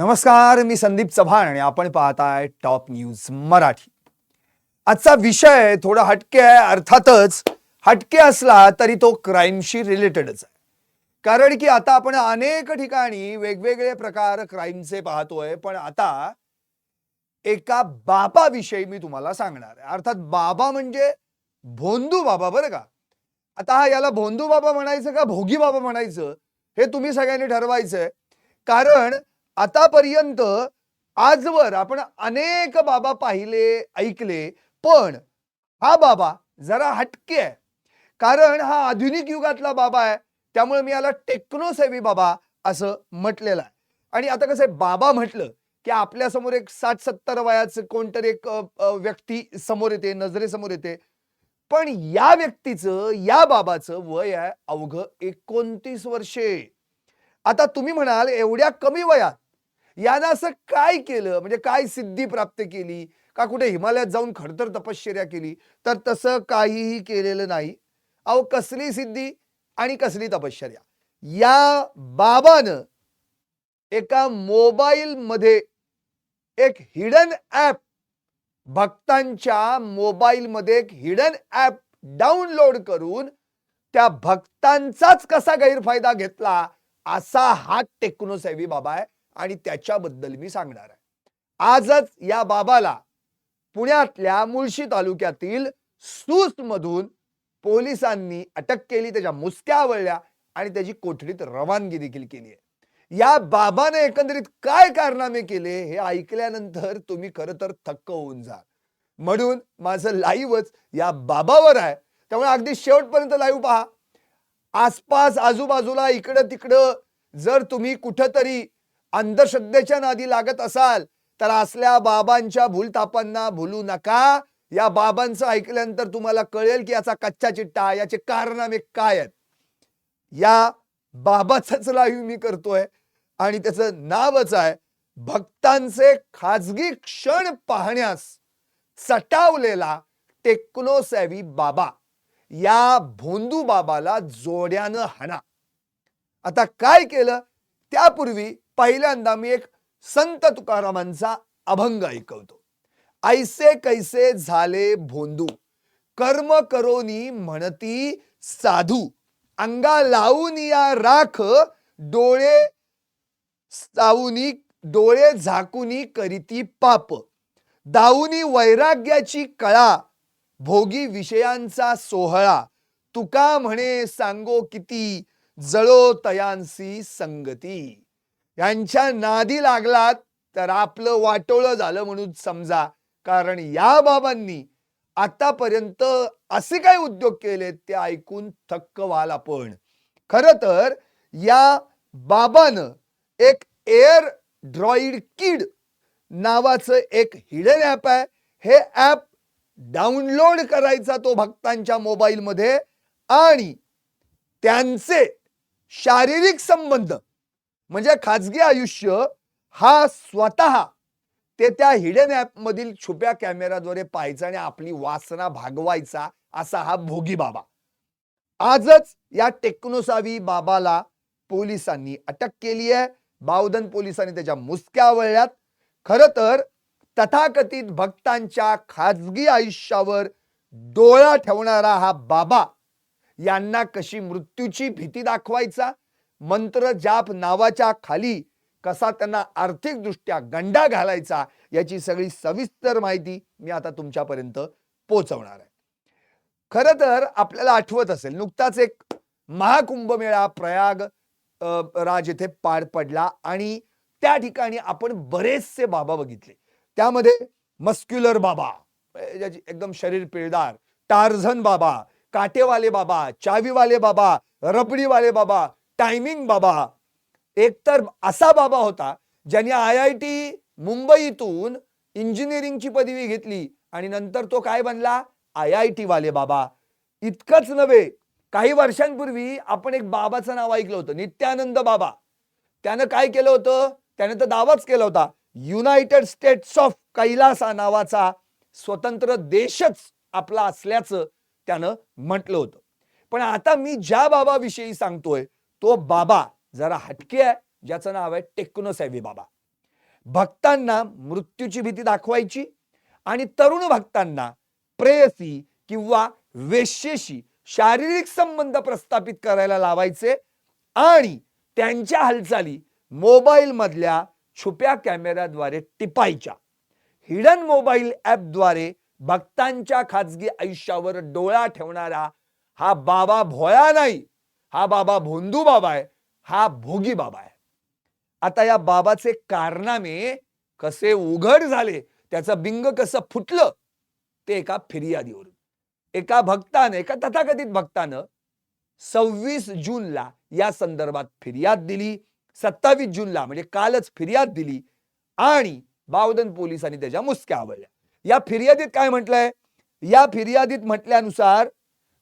नमस्कार मी संदीप चव्हाण आणि आपण पाहताय टॉप न्यूज मराठी. आजचा विषय थोडा हटके आहे अर्थातच हटके असला तरी तो क्राईमशी रिलेटेडच आहे. कारण की आता आपण अनेक ठिकाणी वेगवेगळे प्रकार क्राईमचे पाहतोय पण आता एका बाबाविषयी मी तुम्हाला सांगणार आहे. अर्थात बाबा म्हणजे भोंदू बाबा बरं का. आता हा याला भोंदू बाबा म्हणायचं का भोगी बाबा म्हणायचं हे तुम्ही सगळ्यांनी ठरवायचंय. कारण आतापर्यंत आजवर आपण अनेक बाबा पाहिले ऐकले पण हा बाबा जरा हटके आहे. कारण हा आधुनिक युगातला बाबा आहे. त्यामुळे मी याला टेक्नोसेवी बाबा असं म्हटलेलं आहे. आणि आता कसं आहे बाबा म्हटलं की आपल्यासमोर एक साठ सत्तर वयाचं कोणतरी एक व्यक्ती समोर येते नजरेसमोर येते. पण या व्यक्तीचं या बाबाचं वय आहे अवघ एकोणतीस वर्षे. आता तुम्ही म्हणाल एवढ्या कमी वयात यानं असं काय केलं? म्हणजे काय सिद्धी प्राप्त केली? का कुठे हिमालयात जाऊन खडतर तपश्चर्या केली? तर तसं काहीही केलेलं नाही. अहो कसली सिद्धी आणि कसली तपश्चर्या? या बाबानं एका मोबाईल मध्ये एक हिडन ऍप भक्तांच्या मोबाईलमध्ये एक हिडन ऍप डाउनलोड करून त्या भक्तांचाच कसा गैरफायदा घेतला असा हा टेक्नोसेवी बाबा आहे आणि त्याच्याबद्दल मी सांगणार आहे. आजच या बाबाला पुण्यातल्या मुळशी तालुक्यातील सूस मधून पोलिसांनी अटक केली त्याच्या मुसक्या आवळल्या आणि त्याची कोठडीत रवानगी देखील केली आहे. या बाबाने एकंदरीत काय कारनामे केले हे ऐकल्यानंतर तुम्ही खरं तर थक्क होऊन जा म्हणून माझं लाईव्हच या बाबावर आहे. त्यामुळे अगदी शेवटपर्यंत लाईव्ह पहा. आसपास आजूबाजूला इकडं तिकडं जर तुम्ही कुठंतरी अंधश्रद्धेच्या नादी लागत असाल तर असल्या बाबांच्या भूलतापांना भुलू नका. या बाबांचं ऐकल्यानंतर तुम्हाला कळेल की याचा कच्चा चिट्टा याचे कारनामे काय आहेत. या बाबाचाच लाईव्ह मी करतोय आणि त्याचं नावच आहे भक्तांचे खाजगी क्षण पाहण्यास चटावलेला टेक्नोसॅवी बाबा. या भोंदू बाबाला जोड्यानं हणा. आता काय केलं? त्यापूर्वी पहिल्यांदा मी एक संत तुकारामांचा अभंग ऐकवतो. ऐसे कैसे झाले भोंदू? कर्म करोनी म्हणती साधू. अंगा लावून या राख डोळे सावुनी डोळे झाकुनी करीती पाप. दाऊनी वैराग्याची कळा भोगी विषयांचा सोहळा. तुका म्हणे सांगो किती जळो तयांसी संगती. यांच्या नादी लागलात तर आपलं वाटोळं झालं म्हणून समजा. कारण या बाबांनी आतापर्यंत असे काय उद्योग केलेत ते ऐकून थक्क व्हाल आपण. खर तर या बाबानं एक एअर ड्रॉइड किड नावाचं एक हिडन ॲप आहे. हे ॲप डाउनलोड करायचा तो भक्तांच्या मोबाईलमध्ये आणि त्यांचे शारीरिक संबंध म्हणजे खाजगी आयुष्य हा स्वतः ते त्या हिडन ॲपमधील छुप्या कॅमेराद्वारे पाहायचा आणि आपली वासना भागवायचा असा हा भोगी बाबा. आजच या टेक्नोसावी बाबाला पोलिसांनी अटक केली आहे. बावधन पोलिसांनी त्याच्या मुसक्या वळल्यात. खर तर तथाकथित भक्तांच्या खाजगी आयुष्यावर डोळा ठेवणारा हा बाबा यांना कशी मृत्यूची भीती दाखवायचा? मंत्र जाप नावाच्या खाली कसा त्यांना आर्थिकदृष्ट्या गंडा घालायचा याची सगळी सविस्तर माहिती मी आता तुमच्यापर्यंत पोहोचवणार आहे. खरं तर आपल्याला आठवत असेल नुकताच एक महाकुंभमेळा प्रयाग राज येथे पार पडला आणि त्या ठिकाणी आपण बरेचसे बाबा बघितले. त्यामध्ये मस्क्युलर बाबा ज्याची एकदम शरीर पिळदार टार्झन बाबा काटेवाले बाबा चावीवाले बाबा रबडीवाले बाबा टायमिंग बाबा. एकतर असा बाबा होता ज्याने आय आय टी मुंबईतून इंजिनिअरिंगची पदवी घेतली आणि नंतर तो काय बनला? आय आय टी वाले बाबा. इतकंच नव्हे काही वर्षांपूर्वी आपण एक बाबाचं नाव ऐकलं होतं नित्यानंद बाबा. त्यानं काय केलं होतं? त्याने तर दावाच केला होता. युनायटेड स्टेट्स ऑफ कैलासा नावाचा स्वतंत्र देशच आपला असल्याचं त्यानं म्हटलं होतं. पण आता मी ज्या बाबाविषयी सांगतोय तो बाबा जरा हटके आहे ज्याचं नाव आहे टेक्नोसॅव्ही बाबा. भक्तांना मृत्यूची भीती दाखवायची आणि तरुण भक्तांना प्रेयसी किंवा वेश्येशी शारीरिक संबंध प्रस्थापित करायला लावायचे आणि त्यांच्या हालचाली मोबाईल मधल्या छुप्या कॅमेऱ्याद्वारे टिपायच्या. हिडन मोबाईल ॲपद्वारे भक्तांच्या खाजगी आयुष्यावर डोळा ठेवणारा हा बाबा भोळा नाही. हा बाबा भोंदू बाबा आहे हा भोगी बाबा आहे. आता या बाबाचे कारनामे कसे उघड झाले त्याचं बिंग कसं फुटलं ते एका फिर्यादीवरून. एका भक्तानं एका तथाकथित भक्तानं सव्वीस जूनला या संदर्भात फिर्याद दिली सत्तावीस जूनला म्हणजे कालच फिर्याद दिली आणि बावधन पोलिसांनी त्याच्या मुसक्या आवडल्या. या फिर्यादीत काय म्हटलंय? या फिर्यादीत म्हटल्यानुसार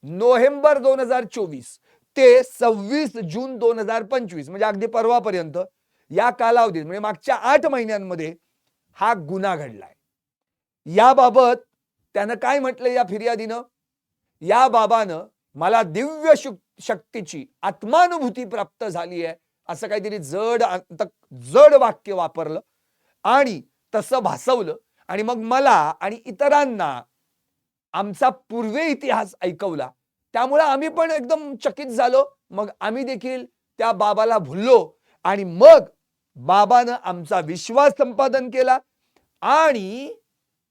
नोव्हेंबर दोन हजार चोवीस ते सव्वीस जून दोन हजार पंचवीस म्हणजे अगदी परवापर्यंत या कालावधीत म्हणजे मागच्या आठ महिन्यांमध्ये हा गुन्हा घडलाय. याबाबत त्यानं काय म्हटलं या फिर्यादीनं? या बाबानं मला दिव्य शक्तीची आत्मानुभूती प्राप्त झाली आहे असं काहीतरी जड जड वाक्य वापरलं आणि तसं भासवलं आणि मग मला आणि इतरांना आमचा पूर्वे इतिहास ऐकवला. त्यामुळे आम्ही पण एकदम चकित झालो. मग आम्ही देखील त्या बाबाला भुललो आणि मग बाबानं आमचा विश्वास संपादन केला आणि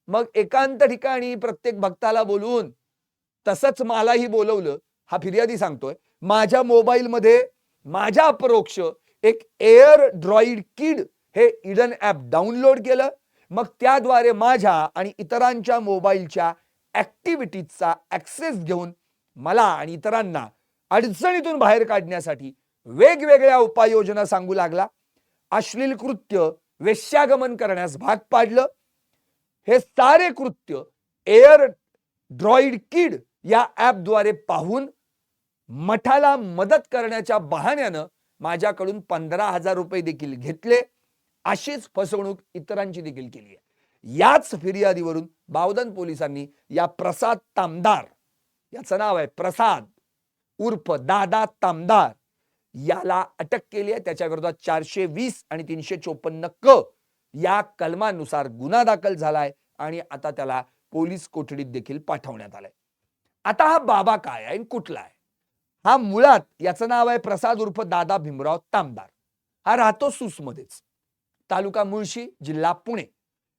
मग एकांत ठिकाणी प्रत्येक भक्ताला बोलवून तसंच मलाही बोलवलं. हा फिर्यादी सांगतोय. माझ्या मोबाईलमध्ये माझ्या अपरोक्ष एक एअर ड्रॉइड किड हे इडन ॲप डाउनलोड केलं. मग त्याद्वारे माझ्या आणि इतरांच्या मोबाईलच्या ॲक्टिव्हिटीजचा ॲक्सेस घेऊन मला आणि इतरांना अडचणीतून बाहेर काढण्यासाठी वेगवेगळ्या उपाययोजना सांगू लागला. अश्लील कृत्य वेश्यागमन करण्यास भाग पाडलं. हे सारे कृत्य एअर ड्रॉइड किड या ॲपद्वारे पाहून मठाला मदत करण्याच्या बहाण्यानं माझ्याकडून पंधरा हजार रुपये देखील घेतले. अशीच फसवणूक इतरांची देखील केली आहे. याच फिर्यादीवरून बावधन पोलिसांनी या प्रसाद तामदार याचं नाव आहे प्रसाद उर्फ दादा तामदार. याला अटक केली आहे. त्याच्या विरोधात चारशे वीस आणि तीनशे चोपन्न क या कलमानुसार गुन्हा दाखल झालाय आणि आता त्याला पोलीस कोठडीत देखील पाठवण्यात आलाय. आता हा बाबा काय आहे कुठला आहे? हा मुळात याचं नाव आहे प्रसाद उर्फ दादा भीमराव तामदार. हा राहतो सूसमध्येच. तालुका मुळशी जिल्हा पुणे.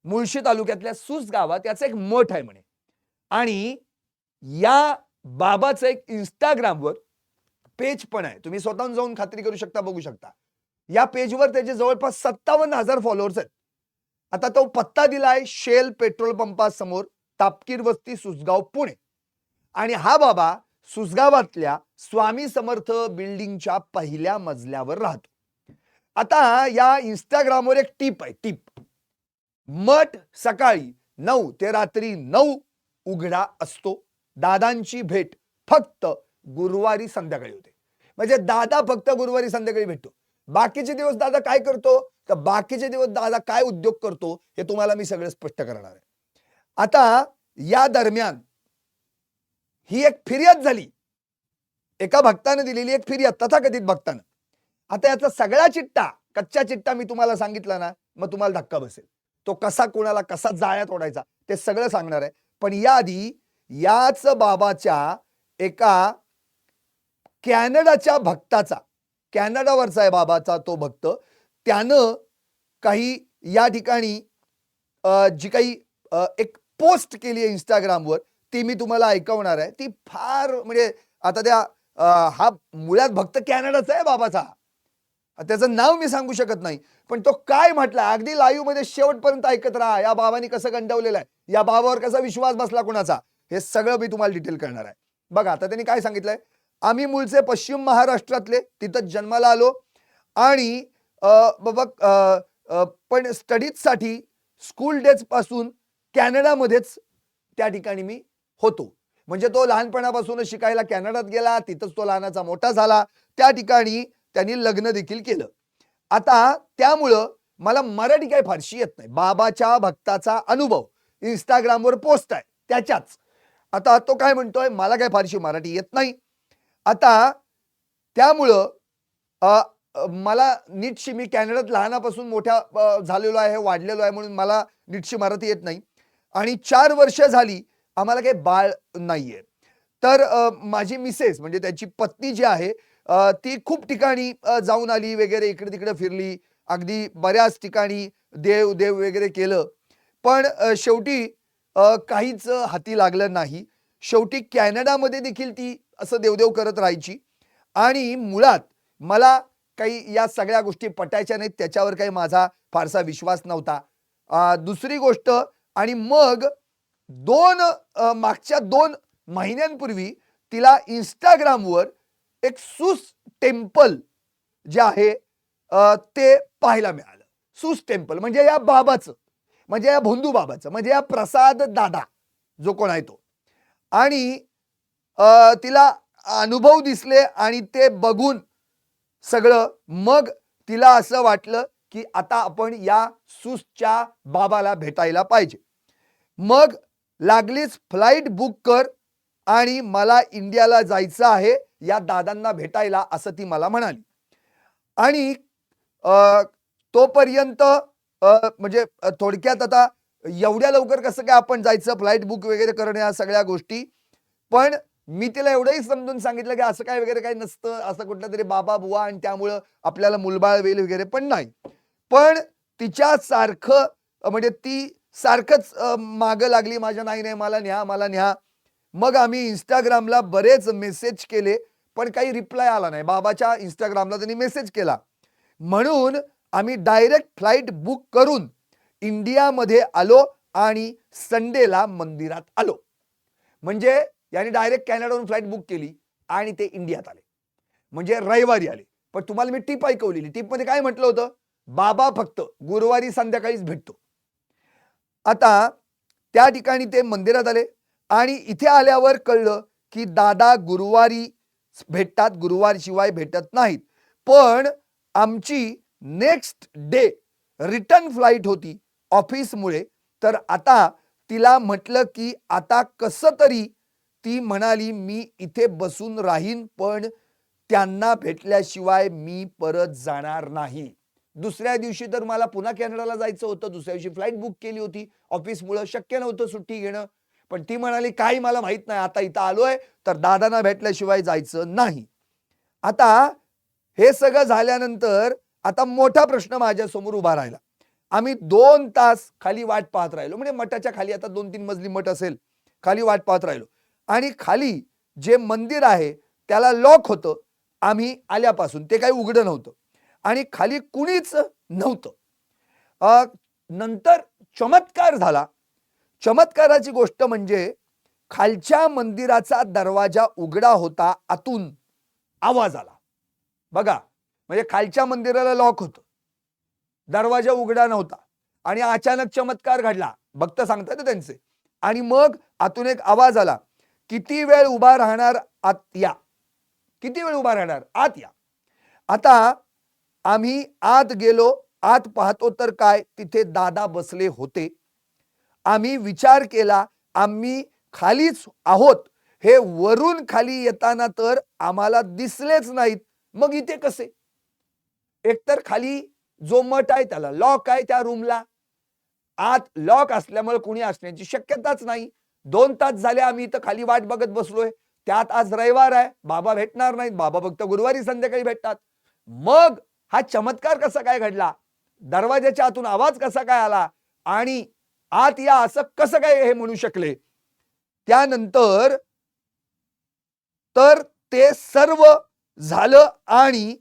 मुळशी तालुक्यातल्या सूस गावात याचं एक मठ आहे म्हणे. आणि या बाबाचं एक इंस्टाग्रामवर पेज पण आहे. तुम्ही स्वतःहून जाऊन खात्री करू शकता बघू शकता. या पेजवर त्याचे जवळपास सत्तावन्न हजार फॉलोअर्स आहेत. आता तो पत्ता दिलाय शेल पेट्रोल पंपासमोर तापकीर वस्ती सुसगाव पुणे. आणि हा बाबा सुसगावातल्या स्वामी समर्थ बिल्डिंगच्या पहिल्या मजल्यावर राहतो. आता या इंस्टाग्रामवर एक टीप आहे टीप मठ सकाळी नऊ ते रात्री नऊ उघडा असतो. दादांची भेट फक्त गुरुवारी संध्याकाळी होते. म्हणजे दादा फक्त गुरुवारी संध्याकाळी भेटतो. बाकीचे दिवस दादा काय करतो? तर बाकीचे दिवस दादा काय उद्योग करतो हे तुम्हाला मी सगळं स्पष्ट करणार आहे. आता या दरम्यान ही एक फिर्याद झाली. एका भक्तानं दिलेली एक फिर्याद तथाकथित भक्तानं. आता याचा सगळा चिट्टा कच्चा चिट्टा मी तुम्हाला सांगितला ना मग तुम्हाला धक्का बसेल. तो कसा कोणाला कसा जाळ्यात ओढायचा ते सगळं सांगणार आहे. पण याआधी याच बाबाच्या एका कॅनडाच्या भक्ताचा कॅनडावरचा आहे बाबाचा तो भक्त त्यानं काही या ठिकाणी जी काही एक पोस्ट केली आहे इंस्टाग्रामवर ती मी तुम्हाला ऐकवणार आहे. ती फार म्हणजे आता त्या हा मुळात भक्त कॅनडाचा आहे बाबाचा. त्याचं नाव मी सांगू शकत नाही. पण तो काय म्हटला? अगदी लाईव्हमध्ये शेवटपर्यंत ऐकत राहा. या बाबांनी कसं गंडवलेलं आहे? या बाबावर कसा विश्वास बसला कुणाचा? हे सगळं मी तुम्हाला डिटेल करणार आहे. बघा आता त्यांनी काय सांगितलंय? आम्ही मूळचे पश्चिम महाराष्ट्रातले तिथं जन्माला आलो आणि बाबा पण स्टडीजसाठी स्कूल डेजपासून कॅनडामध्येच त्या ठिकाणी मी होतो. म्हणजे तो लहानपणापासूनच शिकायला कॅनडात गेला तिथंच तो लहानाचा मोठा झाला त्या ठिकाणी त्यांनी लग्न देखील केलं. आता त्यामुळं मला मराठी काही फारशी येत नाही. बाबाच्या भक्ताचा अनुभव इंस्टाग्रामवर पोस्ट आहे. त्याच्याच. आता तो काय म्हणतोय? मला काय फारशी मराठी येत नाही. आता त्यामुळं मला नीटशी मी कॅनडात लहानापासून मोठ्या झालेलो आहे वाढलेलो आहे म्हणून मला नीटशी मराठी येत नाही. आणि चार वर्ष झाली आम्हाला काही बाळ नाहीये. तर माझी मिसेस म्हणजे त्याची पत्नी जी आहे ती खूप ठिकाणी जाऊन आली वगैरे इकडे तिकडे फिरली. अगदी बऱ्याच ठिकाणी देव देव वगैरे केलं. पण शेवटी काहीच हाती लागलं नाही. शेवटी कॅनडामध्ये देखील ती असं देवदेव करत राहायची. आणि मुळात मला काही या सगळ्या गोष्टी पटायच्या नाहीत त्याच्यावर काही माझा फारसा विश्वास नव्हता. दुसरी गोष्ट आणि मग दोन मागच्या दोन महिन्यांपूर्वी तिला इंस्टाग्रामवर एक सुस टेम्पल जे आहे ते पाहायला मिळालं. सुस टेम्पल म्हणजे या बाबाचं. म्हणजे या भोंदू बाबाचं म्हणजे या प्रसाद दादा जो कोण आहे तो. आणि तिला अनुभव दिसले आणि ते बघून सगळं मग तिला असं वाटलं की आता आपण या सुसच्या बाबाला भेटायला पाहिजे. मग लागलीच फ्लाईट बुक कर आणि मला इंडियाला जायचं आहे या दादांना भेटायला असं ती मला म्हणाली. आणि तोपर्यंत म्हणजे थोडक्यात आता एवढ्या लवकर कसं काय आपण जायचं? फ्लाईट बुक वगैरे करणं या सगळ्या गोष्टी. पण मी तिला एवढंही समजून सांगितलं की असं काय वगैरे काही नसतं. असं कुठलं तरी बाबा बुवा आणि त्यामुळं आपल्याला मुलबाळ वेल वगैरे पण नाही. पण तिच्या सारखं म्हणजे ती सारखंच मागं लागली. माझ्या नाही नाही मला न्या मला न्या. मग आम्ही इंस्टाग्रामला बरेच मेसेज केले पण काही रिप्लाय आला नाही. बाबाच्या इंस्टाग्रामला त्यांनी मेसेज केला. म्हणून आम्ही डायरेक्ट फ्लाईट बुक करून इंडियामध्ये आलो आणि संडेला मंदिरात आलो. म्हणजे याने डायरेक्ट कॅनडावरून फ्लाईट बुक केली आणि ते इंडियात आले. म्हणजे रविवारी आले. पण तुम्हाला मी टीप ऐकवलेली. टीपमध्ये काय म्हटलं होतं? बाबा फक्त गुरुवारी संध्याकाळीच भेटतो. आता त्या ठिकाणी ते मंदिरात आले आणि इथे आल्यावर कळलं की दादा गुरुवारी भेटतात गुरुवारशिवाय भेटत नाहीत. पण आमची नेक्स्ट डे रिटर्न फ्लाईट होती ऑफिसमुळे. तर आता तिला म्हटलं की आता कसं तरी ती म्हणाली मी इथे बसून राहीन पण त्यांना भेटल्याशिवाय मी परत जाणार नाही. दुसऱ्या दिवशी तर मला पुन्हा कॅनडाला जायचं होतं. दुसऱ्या दिवशी फ्लाईट बुक केली होती. ऑफिसमुळं शक्य नव्हतं सुट्टी घेणं. पण ती म्हणाली काही मला माहीत नाही. आता इथं आलोय तर दादांना भेटल्याशिवाय जायचं नाही. आता हे सगळं झाल्यानंतर आता मोठा प्रश्न माझ्यासमोर उभा राहिला. आम्ही दोन तास खाली वाट पाहत राहिलो. म्हणजे मठाच्या खाली आता दोन तीन मजली मठ असेल खाली वाट पाहत राहिलो. आणि खाली जे मंदिर आहे त्याला लॉक होतं. आम्ही आल्यापासून ते काही उघडं नव्हतं. आणि खाली कुणीच नव्हतं. नंतर चमत्कार झाला. चमत्काराची गोष्ट म्हणजे खालच्या मंदिराचा दरवाजा उघडा होता आतून आवाज आला. बघा म्हणजे खालच्या मंदिराला लॉक होतं. दरवाजा उघडा नव्हता. आणि अचानक चमत्कार घडला. भक्त सांगतात ना त्यांचे. आणि मग आतून एक आवाज आला. किती वेळ उभा राहणार आत या? किती वेळ उभा राहणार? आत या. आता आम्ही आत गेलो. आत पाहतो तर काय? तिथे दादा बसले होते. आम्ही विचार केला आम्ही खालीच आहोत. हे वरून खाली येताना तर आम्हाला दिसलेच नाहीत. मग इथे कसे? एकतर खाली जो मठ आहे त्याला लॉक आहे त्या रूमला आत लॉक असल्यामुळे कुणी असण्याची शक्यताच नाही. दोन तास झाले आम्ही इथं खाली वाट बघत बसलोय. त्यात आज रविवार आहे. बाबा भेटणार नाहीत. बाबा फक्त गुरुवारी संध्याकाळी भेटतात. मग हा चमत्कार कसा काय घडला? दरवाजाच्या आतून आवाज कसा काय आला? आणि आत या असं कसं काय हे म्हणू शकले? त्यानंतर तर ते सर्व झालं आणि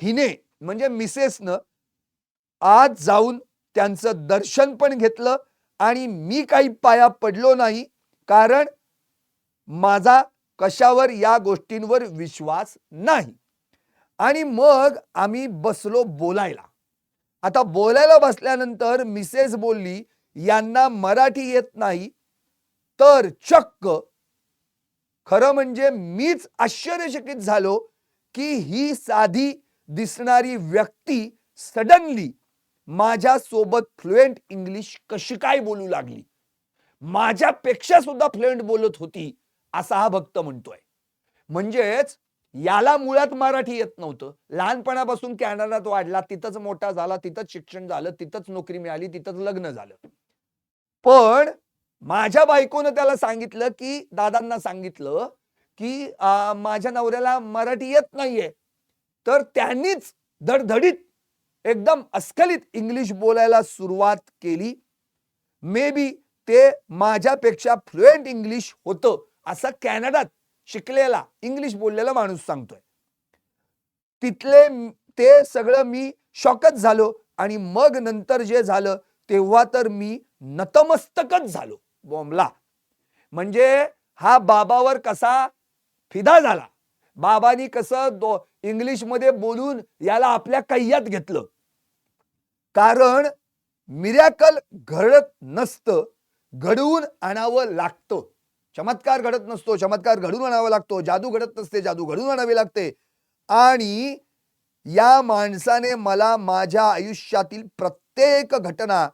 हिने म्हणजे मिसेसनं आज जाऊन त्यांचं दर्शन पण घेतलं आणि मी काही पाया पडलो नाही कारण माझा कशावर या गोष्टींवर विश्वास नाही. आणि मग आम्ही बसलो बोलायला. आता बोलायला बसल्यानंतर मिसेस बोलली यांना मराठी येत नाही तर चक्क. खरं म्हणजे मीच आश्चर्यचकित झालो की ही साधी दिसणारी व्यक्ती सडनली माझ्या सोबत फ्लुएंट इंग्लिश कशी काय बोलू लागली? माझ्यापेक्षा सुद्धा फ्लुएंट बोलत होती असा हा भक्त म्हणतोय. म्हणजेच याला मुळात मराठी येत नव्हतं. लहानपणापासून कॅनडात वाढला तिथंच मोठा झाला तिथंच शिक्षण झालं तिथंच नोकरी मिळाली तिथंच लग्न झालं. पण माझ्या बायकोनं त्याला सांगितलं की दादांना सांगितलं की माझ्या नवऱ्याला मराठी येत नाहीये. तर त्यांनीच धडधडीत एकदम अस्खलित इंग्लिश बोलायला सुरुवात केली. मे बी ते माझ्यापेक्षा फ्लुएंट इंग्लिश होतं असं कॅनडात शिकलेला इंग्लिश बोललेला माणूस सांगतोय. तिथले ते सगळं मी शॉकच झालो आणि मग नंतर जे झालं तेव्हा तर मी नतमस्तकच झालो बॉम्बला. म्हणजे हा बाबावर कसा फिदा झाला. बाबांनी कसं दो इंग्लिशमध्ये बोलून याला आपल्या कैयात घेतलं. कारण मिरॅकल घडत नसतं घडवून आणावं लागतं. चमत्कार घडत नसतो चमत्कार घडून आणावा लागतो. जादू घडत नसते जादू घडून आणावी लागते. आणि या माणसाने मला माझ्या आयुष्यातील प्रत्येक घटना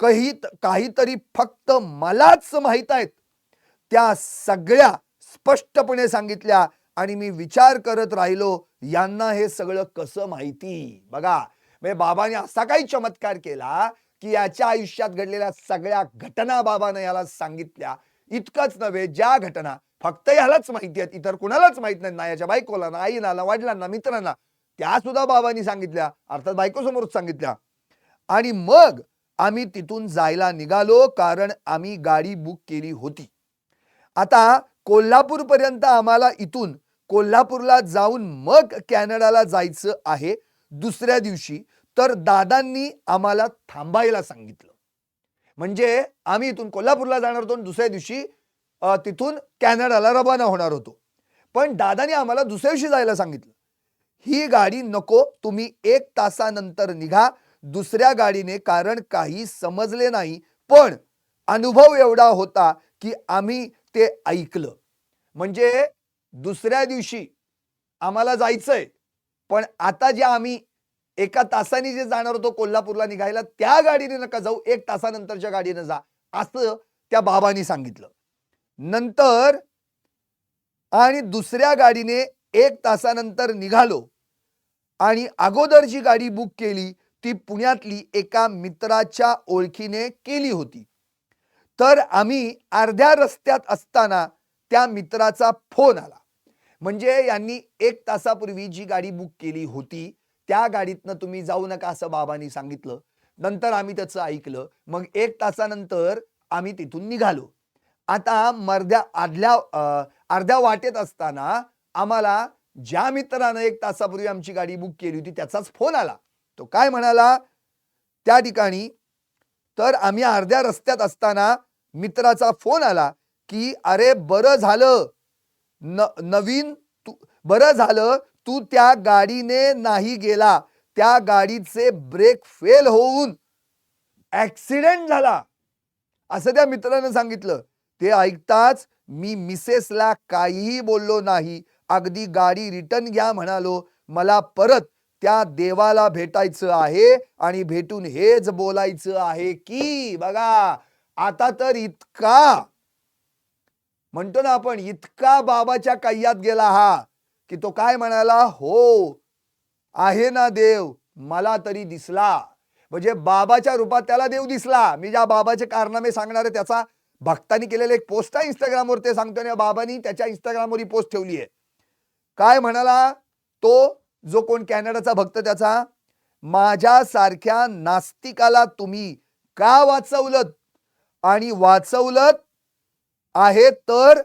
काही काहीतरी फक्त मलाच माहीत आहेत. त्या सगळ्या स्पष्टपणे सांगितल्या. आणि मी विचार करत राहिलो यांना हे सगळं कसं माहिती? बघा म्हणजे बाबाने असा काही चमत्कार केला की याच्या आयुष्यात घडलेल्या सगळ्या घटना बाबाने याला सांगितल्या. इतकंच नव्हे ज्या घटना फक्त यालाच माहिती आहेत इतर कुणालाच माहीत नाही ना याच्या बायकोला ना आईला ना वडिलांना मित्रांना. त्या सुद्धा बाबांनी सांगितल्या अर्थात बायको समोरच सांगितल्या. आणि मग आम्ही तिथून जायला निघालो कारण आम्ही गाडी बुक केली होती. आता कोल्हापूर पर्यंत आम्हाला इथून कोल्हापूरला जाऊन मग कॅनडाला जायचं आहे दुसऱ्या दिवशी तर दादांनी आम्हाला थांबायला सांगितलं. म्हणजे आम्ही इथून कोल्हापूरला जाणार होतो आणि दुसऱ्या दिवशी तिथून कॅनडाला रवाना होणार होतो. पण दादाने आम्हाला दुसऱ्या दिवशी जायला सांगितलं. ही गाडी नको तुम्ही एक तासानंतर निघा दुसऱ्या गाडीने कारण काही समजले नाही पण अनुभव एवढा होता की आम्ही ते ऐकलं. म्हणजे दुसऱ्या दिवशी आम्हाला जायचंय. पण आता जे आम्ही एका तासाने जे जाणार होतो कोल्हापूरला निघायला त्या गाडीने नका जाऊ एक तासानंतरच्या गाडीने जा असं त्या बाबांनी सांगितलं. नंतर आणि दुसऱ्या गाडीने एक तासानंतर निघालो आणि अगोदर जी गाडी बुक केली ती पुण्यातली एका मित्राच्या ओळखीने केली होती. तर आम्ही अर्ध्या रस्त्यात असताना त्या मित्राचा फोन आला. म्हणजे यांनी एक तासापूर्वी जी गाडी बुक केली होती त्या गाडीतनं तुम्ही जाऊ नका असं बाबांनी सांगितलं. नंतर आम्ही त्याचं ऐकलं. मग एक तासानंतर आम्ही तिथून निघालो. आता मर्ध्या आदल्या अर्ध्या वाटेत असताना आम्हाला ज्या मित्रानं एक तासापूर्वी आमची गाडी बुक केली होती त्याचाच फोन आला. तो काय म्हणाला? त्या ठिकाणी तर आम्ही अर्ध्या रस्त्यात असताना मित्राचा फोन आला. की अरे बरं झालं. न नवीन तू बरं झालं तू त्या गाडीने नाही गेला. त्या गाडीचे ब्रेक फेल होऊन ॲक्सिडेंट झाला. असं त्या मित्रानं सांगितलं. ते ऐकताच मी मिसेसला काहीही बोललो नाही. अगदी गाडी रिटर्न घ्या म्हणालो. मला परत त्या देवाला भेटायचं आहे आणि भेटून हेच बोलायचं आहे की बघा आता तर इतका म्हणतो ना आपण इतका बाबाच्या कैयात गेला हा की तो काय म्हणाला हो आहे ना देव मला तरी दिसला. म्हणजे बाबाच्या रूपात त्याला देव दिसला. मी ज्या बाबाचे कारनामे सांगणार आहे त्याचा भक्तांनी केलेले एक पोस्ट आहे इंस्टाग्रामवर ते सांगतो आणि बाबांनी त्याच्या इंस्टाग्रामवर ही पोस्ट ठेवली आहे. काय म्हणाला तो जो कोण कॅनडाचा भक्त त्याचा माझ्यासारख्या नास्तिकाला तुम्ही का वाचवलत? आणि वाचवलत आहे तर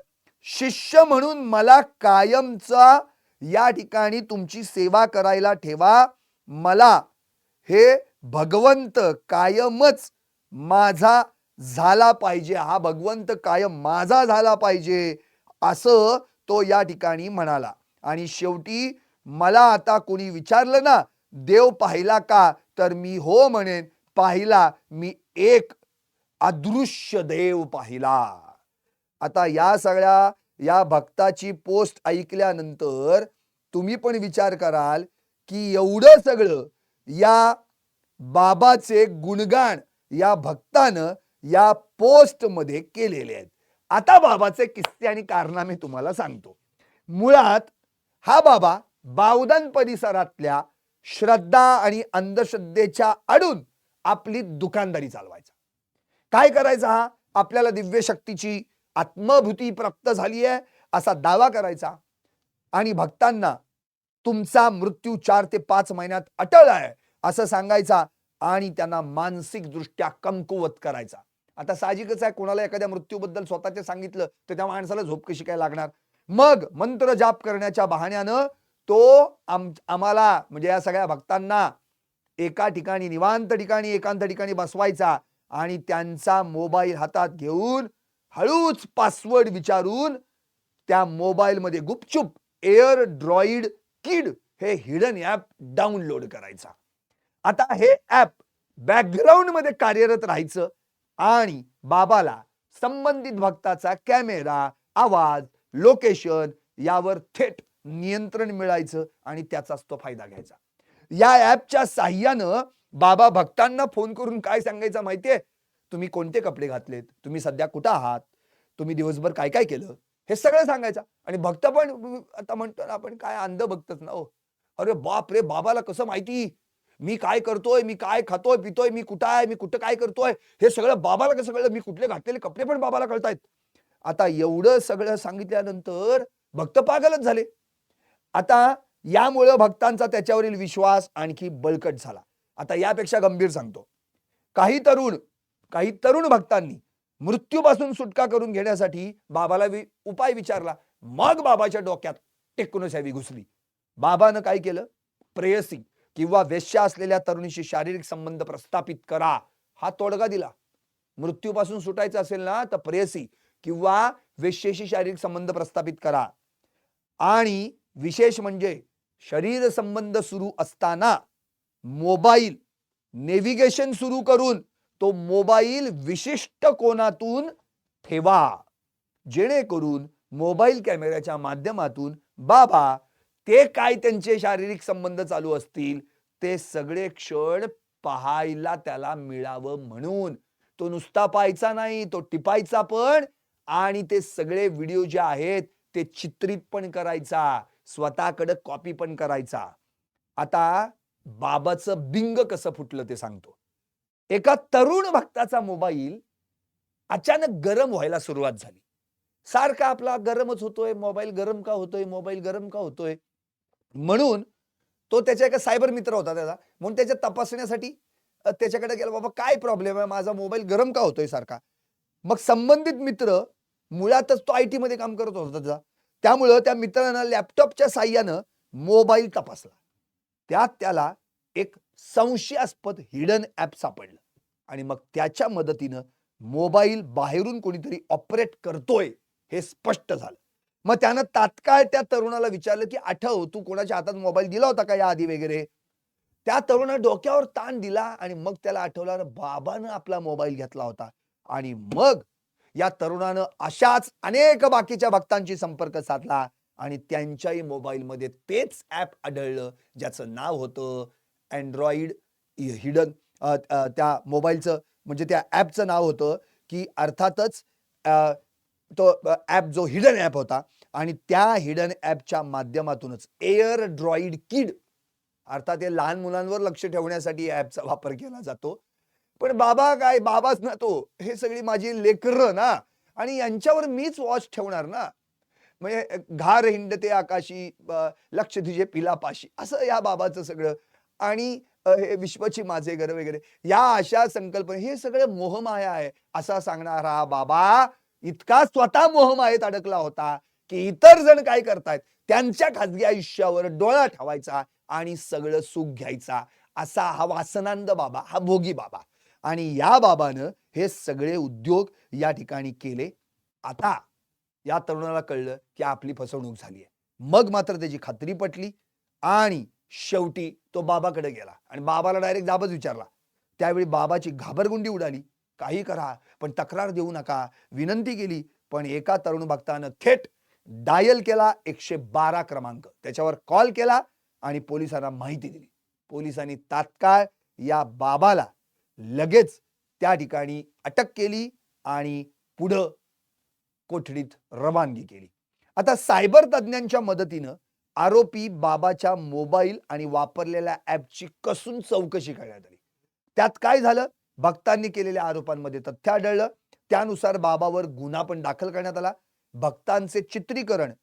शिष्य म्हणून मला कायमचा या ठिकाणी तुमची सेवा करायला ठेवा. मला हे भगवंत कायमच माझा झाला पाहिजे. हा भगवंत कायम माझा झाला पाहिजे असं तो या ठिकाणी म्हणाला. आणि शेवटी मला आता कोणी विचारलं ना देव पाहिला का? तर मी हो म्हणेन पाहिला. मी एक अदृश्य देव पाहिला. आता या सगळ्या या भक्ताची पोस्ट ऐकल्यानंतर तुम्ही पण विचार कराल की एवढं सगळं या बाबाचे गुणगान या भक्तानं या पोस्टमध्ये केलेले आहेत. आता बाबाचे किस्से आणि कारनामे तुम्हाला सांगतो. मुळात हा बाबा बावदान परिसरातल्या श्रद्धा आणि अंधश्रद्धेच्या अडून आपली दुकानदारी चालवायचा. काय करायचा हा? आपल्याला दिव्य शक्तीची आत्मभूती प्राप्त झाली आहे असा दावा करायचा. आणि भक्तांना तुमचा मृत्यू चार ते पाच महिन्यात अटळ आहे असं सांगायचा आणि त्यांना मानसिक दृष्ट्या कमकुवत करायचा. आता साहजिकच आहे कोणाला एखाद्या मृत्यूबद्दल स्वतःचे सांगितलं तर त्या माणसाला झोप कशी काय लागणार? मग मंत्र जाप करण्याच्या बहाण्यानं तो आम आम्हाला म्हणजे या सगळ्या भक्तांना एका ठिकाणी निवांत ठिकाणी एकांत ठिकाणी बसवायचा आणि त्यांचा मोबाईल हातात घेऊन हळूच पासवर्ड विचारून त्या मोबाईलमध्ये गुपचूप एअर ड्रॉइड किड हे हिडन ॲप डाउनलोड करायचा. आता हे ॲप बॅकग्राऊंडमध्ये कार्यरत राहायचं आणि बाबाला संबंधित भक्ताचा कॅमेरा आवाज लोकेशन यावर थेट नियंत्रण मिळायचं आणि त्याचाच तो फायदा घ्यायचा. या ऍपच्या साह्यानं बाबा भक्तांना फोन करून काय सांगायचं माहितीये? तुम्ही कोणते कपडे घातलेत? तुम्ही सध्या कुठं आहात? तुम्ही दिवसभर काय काय केलं? हे सगळं सांगायचं. आणि भक्त पण आता म्हणतो ना आपण काय अंध भक्तच ना हो. अरे बाप रे बाबाला कसं माहिती? मी काय करतोय? मी काय खातोय? पितोय? मी कुठं आहे? मी कुठं काय करतोय? हे सगळं बाबाला कसं कळलं? मी कुठले घातलेले कपडे पण बाबाला कळतायत. आता एवढं सगळं सांगितल्यानंतर भक्त पागलच झाले. आता यामुळं भक्तांचा त्याच्यावरील विश्वास आणखी बळकट झाला. आता यापेक्षा गंभीर सांगतो. काही तरुण काही तरुण भक्तांनी मृत्यूपासून सुटका करून घेण्यासाठी बाबाला वि- उपाय विचारला. मग बाबाच्या डोक्यात टेक्नोसॅवी घुसली. बाबानं काय केलं? प्रेयसी किंवा वेश्या असलेल्या तरुणीशी शारीरिक संबंध प्रस्थापित करा. हा तोडगा दिला. मृत्यूपासून सुटायचं असेल ना तर प्रेयसी किंवा वेश्येशी शारीरिक संबंध प्रस्थापित करा. आणि विशेष म्हणजे शरीर संबंध सुरू असताना मोबाईल नेव्हिगेशन सुरू करून तो मोबाईल विशिष्ट कोनातून ठेवा. जेणेकरून मोबाईल कॅमेऱ्याच्या माध्यमातून बाबा ते काय त्यांचे शारीरिक संबंध चालू असतील ते सगळे क्षण पाहायला त्याला मिळावं म्हणून. तो नुसता पाहायचा नाही तो टिपायचा पण आणि ते सगळे व्हिडिओ जे आहेत ते चित्रित पण करायचा स्वतःकडे कॉपी पण करायचा. आता बाबाचं बिंग कसं फुटलं ते सांगतो. एका तरुण भक्ताचा मोबाईल अचानक गरम व्हायला सुरुवात झाली. सारखा आपला गरमच होतोय मोबाईल गरम का होतोय मोबाईल गरम का होतोय? म्हणून तो त्याच्या एका सायबर मित्र होता त्याचा. म्हणून त्याच्या तपासण्यासाठी त्याच्याकडे गेला बाबा काय प्रॉब्लेम आहे? माझा मोबाईल गरम का होतोय सारखा? मग संबंधित मित्र मुळातच तो आय टी मध्ये काम करत होता त्याचा. त्यामुळं त्या मित्रानं लॅपटॉपच्या साह्यानं मोबाईल तपासला. त्यात त्याला एक संशयास्पद हिडन ॲप सापडलं. आणि मग त्याच्या मदतीनं मोबाईल बाहेरून कोणीतरी ऑपरेट करतोय हे स्पष्ट झालं. मग त्यानं तात्काळ त्या तरुणाला विचारलं की आठव तू कोणाच्या हातात मोबाईल दिला होता का या आधी वगैरे? त्या तरुणा डोक्यावर ताण दिला आणि मग त्याला आठवलं बाबानं आपला मोबाईल घेतला होता. आणि मग या तरुणानं अशाच अनेक बाकीच्या भक्तांशी संपर्क साधला आणि त्यांच्याही मोबाईलमध्ये तेच ॲप आढळलं ज्याचं नाव होतं अँड्रॉइड हिडन त्या मोबाईलचं म्हणजे त्या ॲपचं नाव होतं की अर्थातच तो ॲप जो हिडन ॲप होता आणि त्या हिडन ॲपच्या माध्यमातूनच एअर ड्रॉइड किड अर्थात हे लहान मुलांवर लक्ष ठेवण्यासाठी ॲपचा वापर केला जातो. पण बाबा काय बाबाच ना तो हे सगळी माझी लेकर ना आणि यांच्यावर मीच वॉच ठेवणार ना. म्हणजे घार हिंडते आकाशी लक्ष तुझे पिलापाशी असं या बाबाचं सगळं आणि विश्वची हे माझे घर वगैरे. या अशा संकल्पना हे सगळं मोहमाया आहे. असा सांगणारा बाबा इतका स्वतः मोहमायेत अडकला होता की इतर जण काय करतायत? त्यांच्या खाजगी आयुष्यावर डोळा ठेवायचा आणि सगळं सुख घ्यायचा. असा हा वासनांद बाबा हा भोगी बाबा. आणि या बाबानं हे सगळे उद्योग या ठिकाणी केले. आता या तरुणाला कळलं की आपली फसवणूक झाली आहे. मग मात्र त्याची खात्री पटली आणि शेवटी तो बाबाकडे गेला आणि बाबाला डायरेक्ट जाबच विचारला. त्यावेळी बाबाची घाबरगुंडी उडाली. काही करा पण तक्रार देऊ नका. विनंती केली पण एका तरुण भक्तानं थेट डायल केला एकशे बारा क्रमांक. त्याच्यावर कॉल केला आणि पोलिसांना माहिती दिली. पोलिसांनी तात्काळ या बाबाला लगेच त्या ठिकाणी अटक केली आणि पुढं कोठडीत रवानगी केली. आता सायबर तज्ज्ञांच्या मदतीनं आरोपी बाबाच्या मोबाईल आणि वापरलेल्या ऍपची कसून चौकशी करण्यात आली. त्यात काय झालं? भक्तांनी केलेल्या आरोपांमध्ये तथ्य आढळलं. त्यानुसार बाबावर गुन्हा पण दाखल करण्यात आला. भक्तांचे चित्रीकरण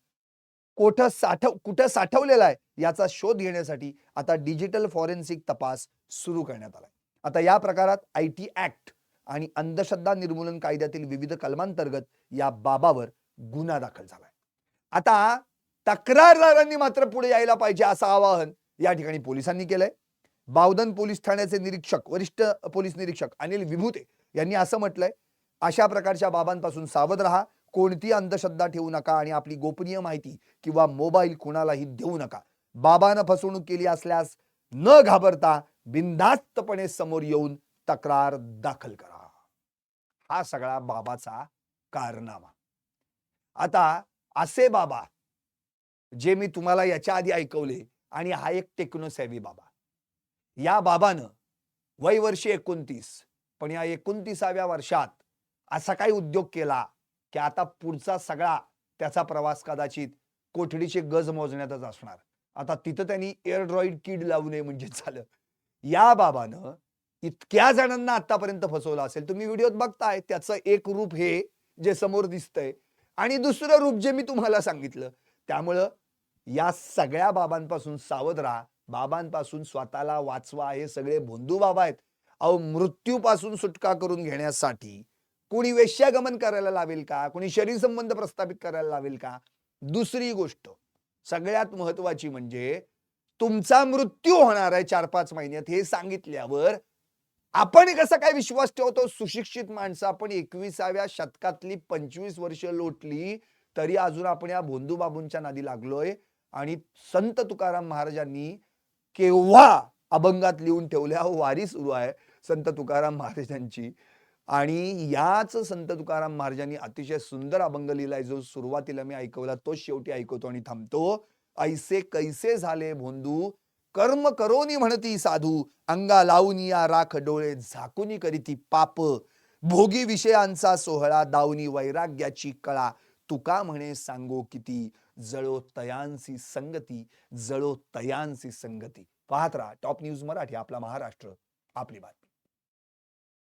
कोठं साठव कुठं साठवलेलं आहे याचा शोध घेण्यासाठी आता डिजिटल फॉरेन्सिक तपास सुरू करण्यात आलाय. आता या प्रकारात आय टी ऍक्ट आणि अंधश्रद्धा निर्मूलन कायद्यातील विविध कलमांतर्गत या बाबावर गुन्हा दाखल झालाय. आता तक्रारदारांनी मात्र पुढे यायला पाहिजे असं आवाहन या ठिकाणी पोलिसांनी केलंय. बावधन पोलीस ठाण्याचे निरीक्षक वरिष्ठ पोलीस निरीक्षक अनिल विभूते यांनी असं म्हटलंय अशा प्रकारच्या बाबांपासून सावध राहा कोणती अंधश्रद्धा ठेवू नका आणि आपली गोपनीय माहिती किंवा मोबाईल कुणालाही देऊ नका. बाबानं फसवणूक केली असल्यास न घाबरता बिनधास्तपणे समोर येऊन तक्रार दाखल करा. हा सगळा बाबाचा कारनामा. आता असे बाबा जे मी तुम्हाला याच्या आधी ऐकवले. आणि हा एक टेक्नोसॅवी बाबा. या बाबानं वय वर्ष एकोणतीस पण या एकोणतीसाव्या वर्षात असा काही उद्योग केला की आता पुढचा सगळा त्याचा प्रवास कदाचित कोठडीचे गज मोजण्यातच असणार. आता तिथं त्यांनी एअरड्रॉइड किड लावू नये म्हणजे झालं. या बाबानं इतक्या जणांना आतापर्यंत फसवलं असेल. तुम्ही व्हिडिओत बघताय त्याचं एक रूप हे जे समोर दिसतंय. आणि दुसरं रूप जे मी तुम्हाला सांगितलं त्यामुळं या सगळ्या बाबांपासून सावध राहा. बाबांपासून स्वतःला वाचवा. हे सगळे भोंदू बाबा आहेत. अहो मृत्यूपासून सुटका करून घेण्यासाठी कोणी वेश्यागमन करायला लावेल का? कोणी शरीर संबंध प्रस्थापित करायला लावेल का? दुसरी गोष्ट सगळ्यात महत्वाची म्हणजे तुमचा मृत्यू होणार आहे चार पाच महिन्यात हे सांगितल्यावर आपण कसा काय विश्वास ठेवतो? सुशिक्षित माणसं आपण एकविसाव्या शतकातली पंचवीस वर्ष लोटली तरी अजून आपण या भोंदू बाबूंच्या नादी लागलोय. आणि संत तुकाराम महाराजांनी केव्हा अभंगात लिहून ठेवल्या वारी सुरू आहे संत तुकाराम महाराजांची. आणि याच संत तुकाराम महाराजांनी अतिशय सुंदर अभंग लिहिलाय जो सुरुवातीला मी ऐकवला तोच शेवटी ऐकवतो आणि थांबतो. ऐसे कैसे झाले भोंदू कर्म करोनी म्हणती साधू अंगा लावून या राख डोळे झाकुनी करीती पाप. भोगी विषयांचा सोहळा दावनी वैराग्याची कळा तुका म्हणे सांगो किती. जळो तयांसी संगती जळो तयांसी संगती. पाहत राहा टॉप न्यूज मराठी आपला महाराष्ट्र आपली बात